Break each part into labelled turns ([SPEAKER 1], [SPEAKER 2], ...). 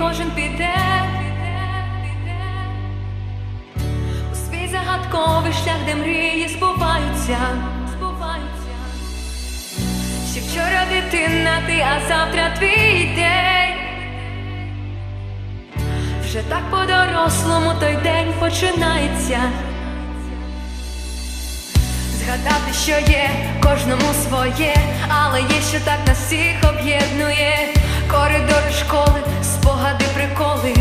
[SPEAKER 1] кожен піде, піде, піде, у свій загадковий шлях, де мрії збуваються, збуваються. Ще вчора дитина, ти, а завтра твій день. Вже так по-дорослому той день починається. Згадати, що є, кожному своє, але є, що так нас всіх об'єднує, коридори школи спогади, приколи,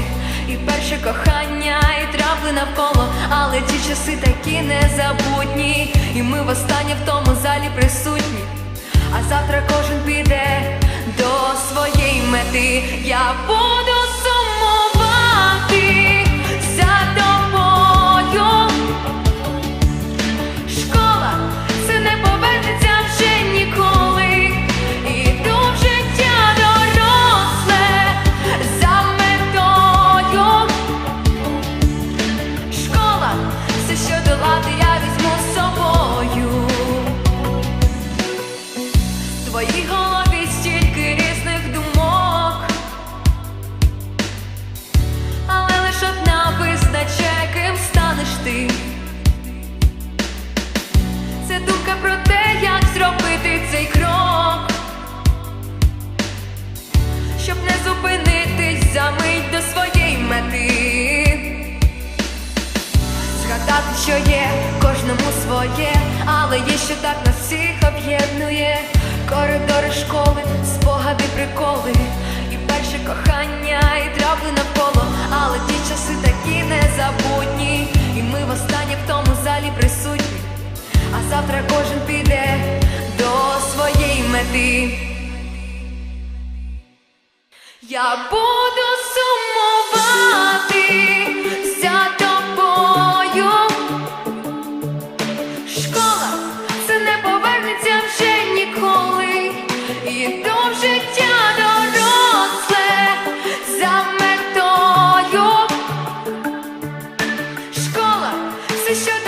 [SPEAKER 1] і перше кохання, і травли навколо, але ті часи такі незабутні, і ми востаннє в тому залі присутні. А завтра кожен піде до своєї мети. Я буду що є, кожному своє, але є, що так нас всіх об'єднує. Коридори школи, спогади, приколи, і перше кохання, і травли навколо, але ті часи такі незабутні, і ми востаннє в тому залі присутні. А завтра кожен піде до своєї мети. Я буду wish I